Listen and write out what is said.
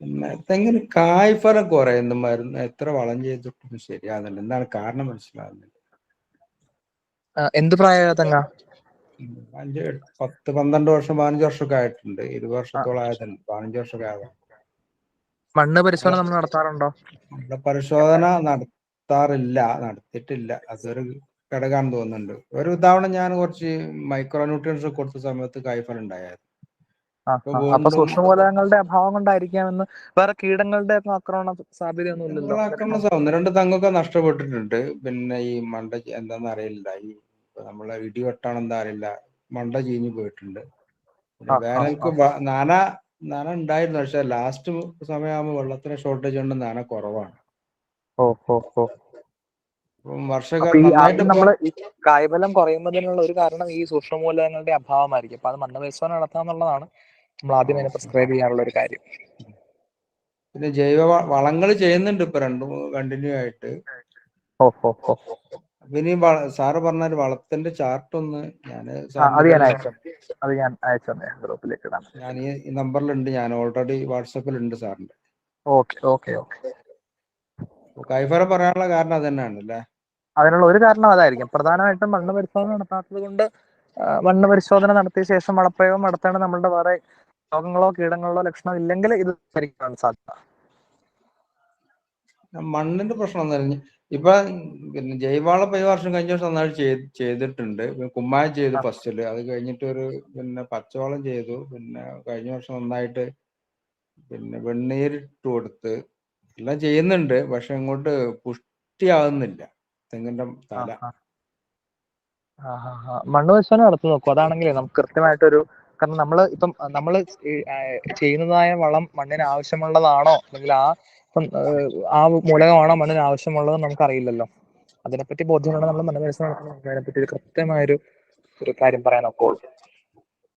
പിന്നെ തെങ്ങിന് കായ്ഫലം കുറയുന്ന മരുന്ന് എത്ര വളം ചെയ്തിട്ടും ശരിയാകുന്നില്ല എന്താണ് കാരണം മനസ്സിലാകുന്നില്ല എന്ത് പ്രായ തെങ്ങ. അഞ്ച് പത്ത് പന്ത്രണ്ട് വർഷം പതിനഞ്ച് വർഷമൊക്കെ ആയിട്ടുണ്ട്. ഇരുപത് വർഷത്തോളം ആയതുണ്ട് പതിനഞ്ച് വർഷമൊക്കെ ആകാം മണ്ണ് പരിശോധന നമ്മൾ നടത്താറുണ്ടോ? നമ്മുടെ പരിശോധന നടത്താറില്ല. നടത്തിയിട്ടില്ല. അതൊരു ഘടകമാണെന്ന് തോന്നുന്നുണ്ട്. ഒരു തവണ ഞാൻ കുറച്ച് മൈക്രോ ന്യൂട്രിയൻസ് കൊടുത്ത സമയത്ത് കായ്ഫലം ഉണ്ടായിരുന്നു. അപ്പൊ സൂക്ഷ്മമൂലകങ്ങളുടെ അഭാവം കൊണ്ടായിരിക്കാം എന്ന് വേറെ കീടങ്ങളുടെ ഒക്കെ ആക്രമണ സാധ്യതയൊന്നും ഇല്ലല്ലോ. ആക്രമണ ഒന്ന് രണ്ട് തങ്ങൊക്കെ നഷ്ടപ്പെട്ടിട്ടുണ്ട്. പിന്നെ ഈ മണ്ട എന്താന്ന് അറിയില്ല. ഈ നമ്മളെ ഇടിവെട്ടാണെന്താ അറിയില്ല. മണ്ട ചീഞ്ഞു പോയിട്ടുണ്ട്. വേനൽക്ക് നാന നന നന ഉണ്ടായിരുന്നു. പക്ഷെ ലാസ്റ്റ് സമയമാകുമ്പോൾ വെള്ളത്തിന് ഷോർട്ടേജ് കൊണ്ട് നാന കുറവാണ്. നമ്മൾ കായ്ഫലം കുറയുന്നതിനുള്ള ഒരു കാരണം ഈ സൂക്ഷ്മമൂലകങ്ങളുടെ അഭാവമായിരിക്കും. അപ്പൊ അത് മണ്ണ് പരിശോധന നടത്താന്നുള്ളതാണ്. നമ്മൾ ആദ്യം അതിനെ പ്രിസ്ക്രൈബ് ചെയ്യാനുള്ള ഒരു കാര്യം. പിന്നെ ജൈവ വളങ്ങൾ ചെയ്യുന്നുണ്ട് ഇപ്പൊ രണ്ടു കണ്ടിന്യൂ ആയിട്ട്. പിന്നെ സാറ് പറഞ്ഞ വളത്തിന്റെ ചാർട്ട് ഒന്ന് ഞാൻ അത് ഞാൻ അത് ഞാൻ ഗ്രൂപ്പിലേക്ക് ഇടാം. ഞാൻ ഈ നമ്പറിലുണ്ട് ഞാൻ ഓൾറെഡി വാട്സപ്പിലുണ്ട് സാറിന്റെ. Okay okay okay. കൈഫറ പറയാനുള്ള കാരണം അത് തന്നെയാണ് അല്ലേ അതിനുള്ള ഒരു കാരണം അതായിരിക്കും. പ്രധാനമായിട്ടും മണ്ണ് പരിശോധന നടത്താത്തത് കൊണ്ട് മണ്ണ് പരിശോധന നടത്തിയ ശേഷം വളപ്രയോഗം നടത്തേണ്ട നമ്മളുടെ വേറെ രോഗങ്ങളോ കീടങ്ങളോ ലക്ഷണം ഇല്ലെങ്കിൽ ഇത് ധരിക്കാൻ സാധ്യത. മണ്ണിന്റെ പ്രശ്നം ഒന്നും ഇപ്പൊ പിന്നെ പരിവർഷം ഇപ്പൊ വർഷം കഴിഞ്ഞ വർഷം നന്നായിട്ട് ചെയ്ത് ചെയ്തിട്ടുണ്ട്. കുമ്മായം ചെയ്തു ഫസ്റ്റിൽ. അത് കഴിഞ്ഞിട്ട് ഒരു പിന്നെ പച്ചവളം ചെയ്തു. പിന്നെ കഴിഞ്ഞ വർഷം നന്നായിട്ട് പിന്നെ വെണ്ണീരിട്ട് കൊടുത്ത് എല്ലാം ചെയ്യുന്നുണ്ട്. പക്ഷെ ഇങ്ങോട്ട് പുഷ്ടിയാവുന്നില്ല. തെങ്ങിന്റെ തല. മണ്ണ് പരിശോധന നടത്തി നോക്കും അതാണെങ്കിലേ നമുക്ക് കൃത്യമായിട്ടൊരു കാരണം നമ്മൾ ഇപ്പം നമ്മൾ ചെയ്യുന്നതായ വളം മണ്ണിന് ആവശ്യമുള്ളതാണോ? അല്ലെങ്കിൽ ആ ഇപ്പം ആ മൂലകമാണോ മണ്ണിന് ആവശ്യമുള്ളത് നമുക്കറിയില്ലല്ലോ. അതിനെപ്പറ്റി ബോധ്യമുണ്ടെങ്കിൽ നമ്മൾ മണ്ണ് നമുക്ക് അതിനെപ്പറ്റി ഒരു കൃത്യമായൊരു ഒരു കാര്യം പറയാൻ ഒക്കുള്ളൂ